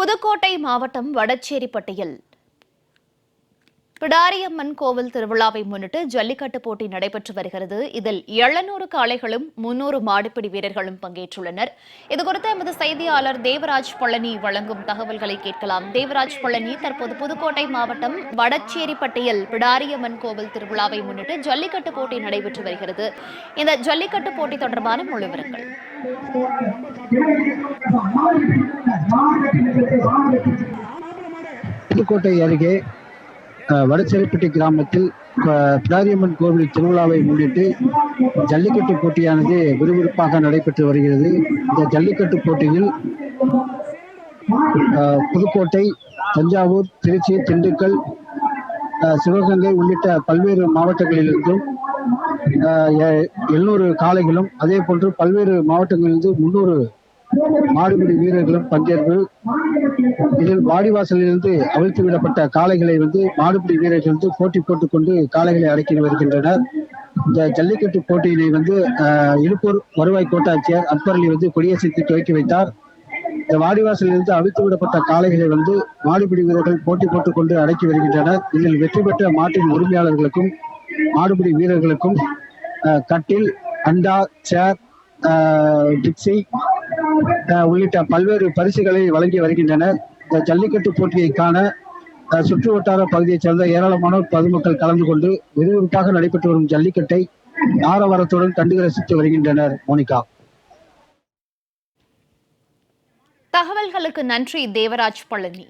புதுக்கோட்டை மாவட்டம் வடச்சேரிப்பட்டியில். பிடாரியம்மன் கோவில் திருவிழாவை முன்னிட்டு ஜல்லிக்கட்டு போட்டி நடைபெற்று வருகிறது. இதில் எழுநூறு காளைகளும் முன்னூறு மாடுபிடி வீரர்களும் பங்கேற்றுள்ளனர். இதுகுறித்து எமது செய்தியாளர் தேவராஜ் பழனி வழங்கும் தகவல்களை கேட்கலாம். தேவராஜ் பழனி தற்போது புதுக்கோட்டை மாவட்டம் வடச்சேரிப்பட்டியில் பிடாரியம்மன் கோவில் திருவிழாவை முன்னிட்டு ஜல்லிக்கட்டு போட்டி நடைபெற்று வருகிறது. இந்த ஜல்லிக்கட்டு போட்டி தொடர்பான முழுவிவரங்கள் புதுக்கோட்டை அருகே அஹ், கிராமத்தில் பிடாரியம்மன் கோவில் திருவிழாவை முன்னிட்டு ஜல்லிக்கட்டு போட்டியானது விறுவிறுப்பாக நடைபெற்று வருகிறது. இந்த ஜல்லிக்கட்டு போட்டியில் புதுக்கோட்டை தஞ்சாவூர் திருச்சி திண்டுக்கல் சிவகங்கை உள்ளிட்ட பல்வேறு மாவட்டங்களிலிருந்தும் எழுநூறு காளைகளும் அதே போன்று பல்வேறு மாவட்டங்களிலிருந்து முன்னூறு மாடுபிடி வீரர்களும் பங்கேற்பு. இதில் வாடிவாசலிலிருந்து அவிழ்த்து விடப்பட்ட காளைகளை வந்து மாடுபிடி வீரர்கள் வந்து போட்டி போட்டுக் கொண்டு காளைகளை அடக்கி வருகின்றனர். இந்த ஜல்லிக்கட்டு போட்டியினை வந்து அஹ், இழுப்பூர் வருவாய் கோட்டாட்சியர் அக்பரலி வந்து கொடியசைத்து துவக்கி வைத்தார். இந்த வாடிவாசலிலிருந்து அவிழ்த்து விடப்பட்ட காளைகளை வந்து மாடுபிடி வீரர்கள் போட்டி போட்டுக் கொண்டு அடக்கி வருகின்றனர். இதில் வெற்றி பெற்ற மாட்டின் உரிமையாளர்களுக்கும் மாடுபிடி வீரர்களுக்கும் கட்டில் அண்டா சேர் அஹ், டிக்ஸி உள்ளிட்ட பல்வேறு பரிசுகளை வழங்கி வருகின்றனர். இந்த ஜல்லிக்கட்டு போட்டியை காண சுற்று வட்டார பகுதியைச் சேர்ந்த ஏராளமானோர் பொதுமக்கள் கலந்து கொண்டு விறுவிறுப்பாக நடைபெற்று வரும் ஜல்லிக்கட்டை ஆரவாரத்துடன் கண்டு ரசித்து வருகின்றனர். மோனிகா. தகவல்களுக்கு நன்றி தேவராஜ் பழனி.